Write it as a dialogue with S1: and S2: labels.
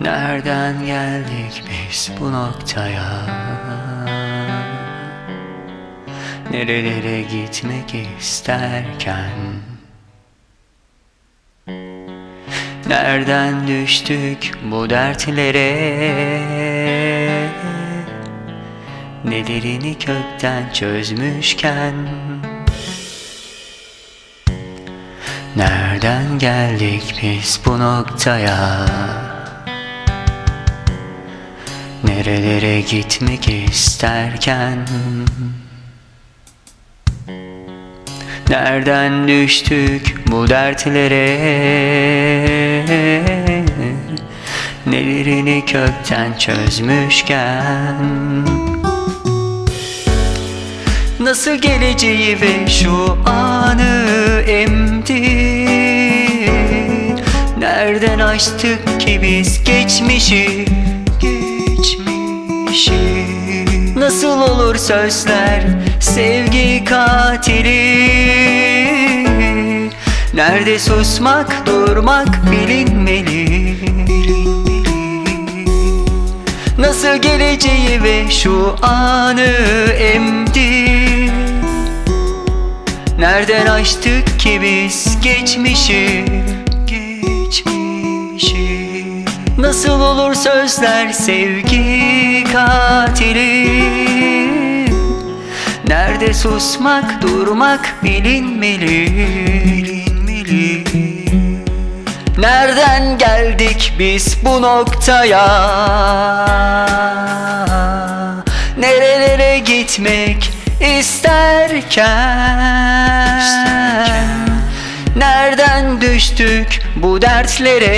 S1: Nereden geldik biz bu noktaya? Nerelere gitmek isterken? Nereden düştük bu dertlere? Nelerini kökten çözmüşken? Nereden geldik biz bu noktaya Nerelere gitmek isterken? Nereden düştük bu dertlere? Nelerini kökten çözmüşken? Nasıl geleceği ve şu anı emdi Nereden açtık ki biz Geçmişi Nasıl olur sözler sevgi katili? Nerede susmak durmak bilinmeli. Nasıl geleceği ve şu anı emdi? Nereden açtık ki biz geçmişi? Geçmişi. Nasıl olur sözler sevgi katili Susmak durmak bilinmeli Bilinmeli. Nereden geldik biz bu noktaya? Nerelere gitmek isterken? Nereden düştük bu dertlere